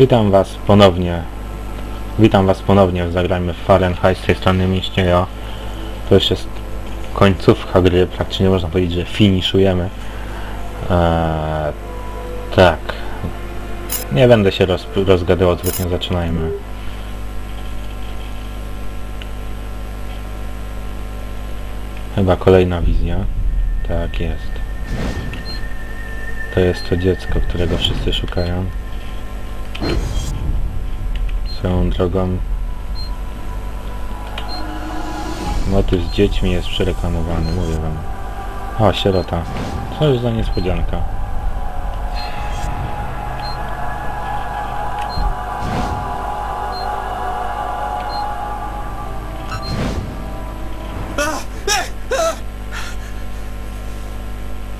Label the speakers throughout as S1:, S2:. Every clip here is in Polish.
S1: Witam was ponownie. Witam was ponownie Zagrajmy w Fahrenheit z tej strony Miśniejo. To już jest końcówka gry, praktycznie można powiedzieć, że finiszujemy. Eee, tak. Nie będę się roz, rozgadywał zbytnio, zaczynajmy. Chyba kolejna wizja. Tak jest. To jest to dziecko, którego wszyscy szukają. Swoją drogą motyw z dziećmi jest przereklamowany, mówię wam. O, sierota. Co już za niespodzianka.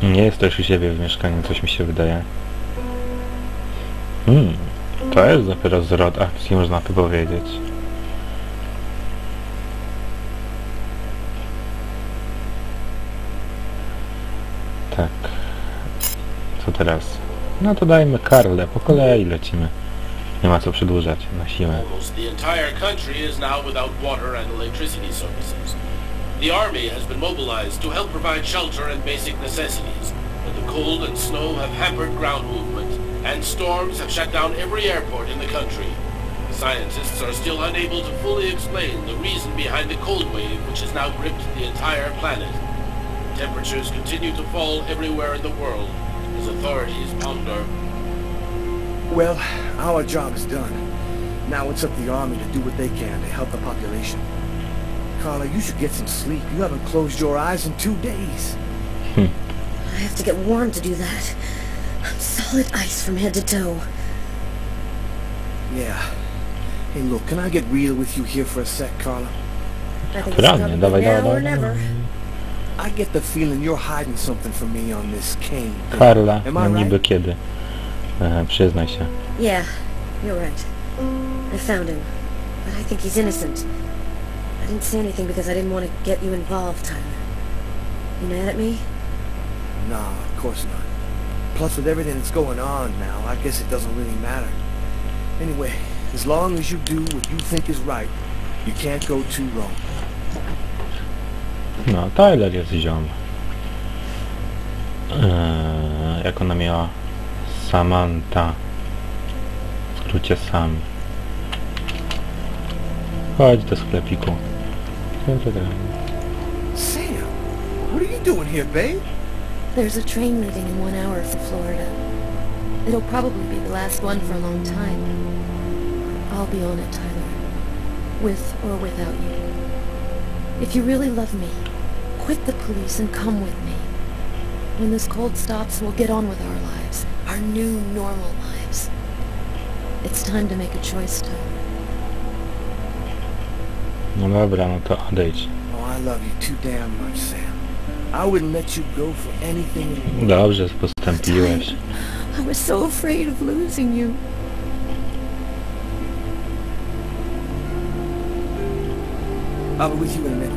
S1: Nie jest też u siebie w mieszkaniu, coś mi się wydaje. Hmm, to jest dopiero zwrot akcji, można by powiedzieć. Tak. Co teraz? No to dajmy Karle, po kolei lecimy. Nie ma co przedłużać na siłę.
S2: The army has been mobilized to help provide shelter and basic necessities, but the cold and snow have hampered ground movement, and storms have shut down every airport in the country. Scientists are still unable to fully explain the reason behind the cold wave which has now gripped the entire planet. Temperatures continue to fall everywhere in the world as authorities ponder
S3: Well, our job is done. Now it's up to the army to do what they can to help the population. Carla, you should get some sleep. You haven't closed your eyes in two days.
S4: I have to get warm to do that. I'm solid ice from head to toe.
S3: Yeah. Hey, look, can I get real with you here for a sec, Carla?
S4: I think it's
S1: Naturalnie,
S4: probably
S1: dawaj,
S4: now or never.
S3: I get the feeling you're hiding something from me on this Kane. Carla,
S1: Karla,
S3: Am
S1: no
S3: I right?
S1: niby kiedy. E, przyznaj się.
S4: Yeah, you're right. I found him, but I think he's innocent. I didn't say anything because I didn't want to get you involved, Tyler. You mad at me?
S3: Nah, of course not. Plus, with everything that's going on now, I guess it doesn't really matter. Anyway, as long as you do what you think is right, you can't go too wrong.
S1: No, Tyler jest ziom. Eee, jak ona miała? Samantha. W skrócie Sam. Chodź do sklepiku.
S3: Sam, what are you doing here, babe?
S4: There's a train leaving in one hour for Florida. It'll probably be the last one for a long time. I'll be on it, Tyler. With or without you. If you really love me, quit the police and come with me. When this cold stops, we'll get on with our lives. Our new, normal lives. It's time to make a choice, Tyler.
S1: No dobra, no to odejdź.
S3: Oh, I love you too damn much, Sam. I wouldn't let you go for anything in the world.
S1: Dobrze postąpiłeś.
S4: I was so afraid of losing you.
S3: I'll be with you in a minute.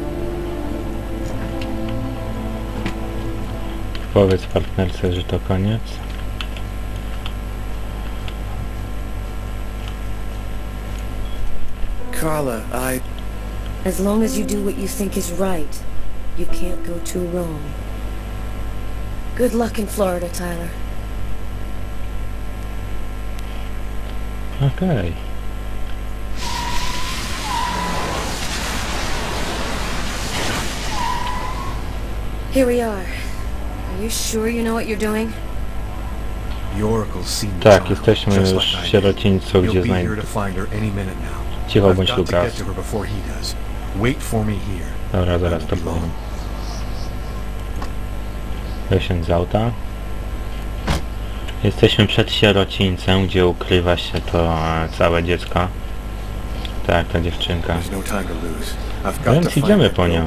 S1: Powiedz partnerce, że to koniec.
S3: Carla, I...
S4: As long as you do what you think is right, you can't go too wrong. Good luck in Florida, Tyler.
S1: Okej.
S4: Here we are. Are you sure you know what you're doing?
S5: The Oracle's seen the
S1: Tak,
S5: child,
S1: jesteśmy
S5: just
S1: już
S5: like I
S1: w
S5: did.
S1: sierocińcu,
S5: He'll
S1: gdzie
S5: be
S1: znajd...
S5: here to find her any minute now.
S1: Cicho
S5: I've
S1: bądź
S5: got to
S1: Lukas.
S5: get to her before he does. Wait for me here.
S1: Dobra, zaraz to powiem. Wysiądź z auta. Jesteśmy przed sierocińcem, gdzie ukrywa się to e, całe dziecko. Tak, ta dziewczynka.
S5: No
S1: Więc idziemy po nią.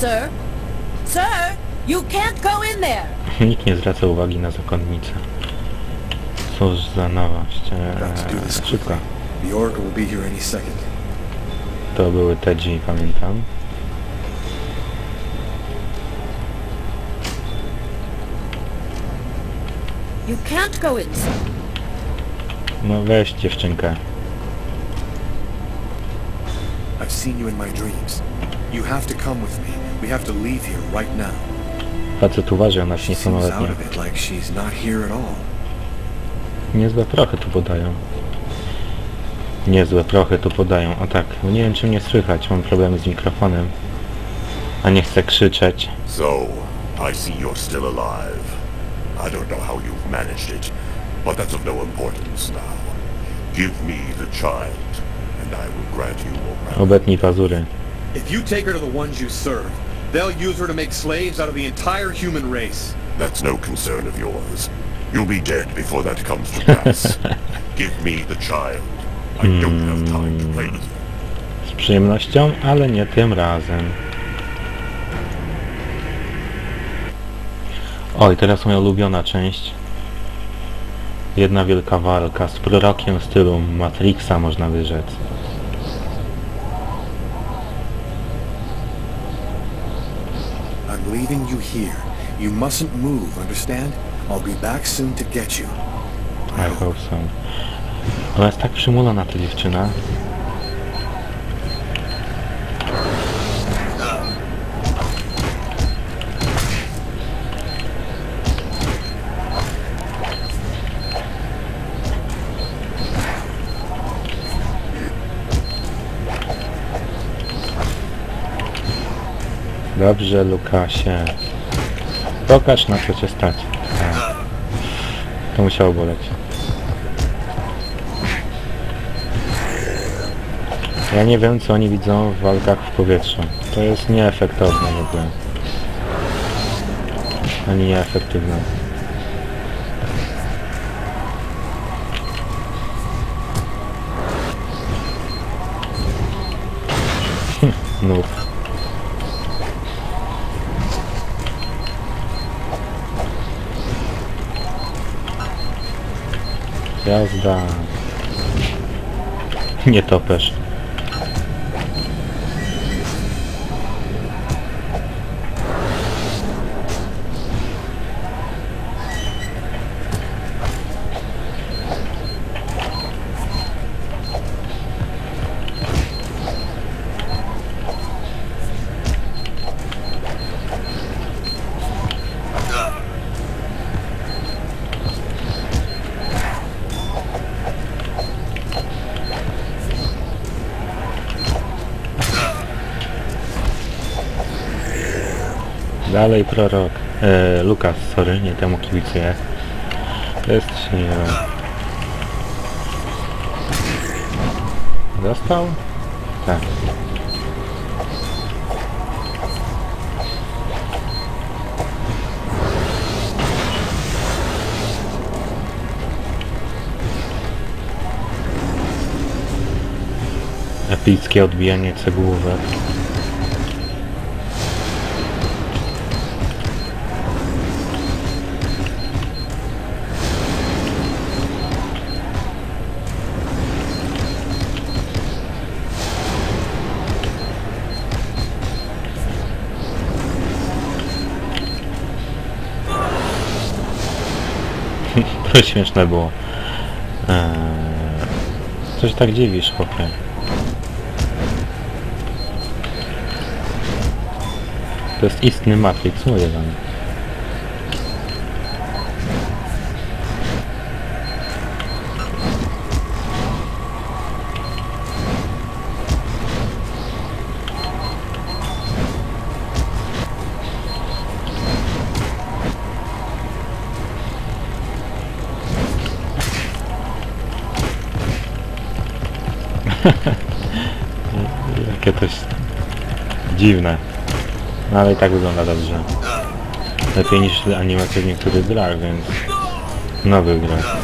S4: Sir? You can't go in there!
S1: Nikt nie zwraca uwagi na zakonnicę. Cóż za nowość. Eee, szybko.
S5: quickly. The Oracle will be here any second.
S1: to były te drzwi, pamiętam.
S4: You can't go inside.
S1: No weź dziewczynkę.
S3: I've seen you in my dreams. You have to come with me. We have to leave here right now.
S1: Facet uważa na
S3: She seems out
S1: niepełnoletnie.
S3: of it, like she's not here at all.
S1: Niezłe prochy tu podają. Niezłe prochy tu podają. O tak, bo nie wiem czy mnie słychać, mam problemy z mikrofonem. A nie chcę krzyczeć.
S6: So, I see you're still alive. I don't know how you've managed it, but that's of no importance now. Give me the child, and I will grant you.
S1: Obetnij pazury.
S3: If you take her to the ones you serve, they'll use her to make slaves out of the entire human race.
S6: That's no concern of yours. You'll be dead before that comes to pass. Give me the child. I don't have time to play with you.
S1: Z przyjemnością, ale nie tym razem. Oj, teraz moja ulubiona część. Jedna wielka walka z prorokiem w stylu Matrixa, można by rzec.
S3: Leaving you here. You mustn't move, understand? I'll be back soon to get you.
S1: I hope so. Ona jest tak przymulona, ta dziewczyna. Dobrze, Lukasie. Pokaż na co cię stać. To musiało boleć. Ja nie wiem co oni widzą w walkach w powietrzu. To jest nieefektowne w ogóle. Ani nieefektywne. Noob. Jazda. Nie topesz. Dalej prorok. E, Lukas, sorry, nie temu kibicuję. Jest nie wiem. Dostał? Tak. Epickie odbijanie cegłówek. To śmieszne było. Eee, co się tak dziwisz, chłopie? To jest istny Matrix, mówię wam. Jakie to jest dziwne. No ale i tak wygląda dobrze. Lepiej niż animacje w niektórych grach, więc... Nowych grach.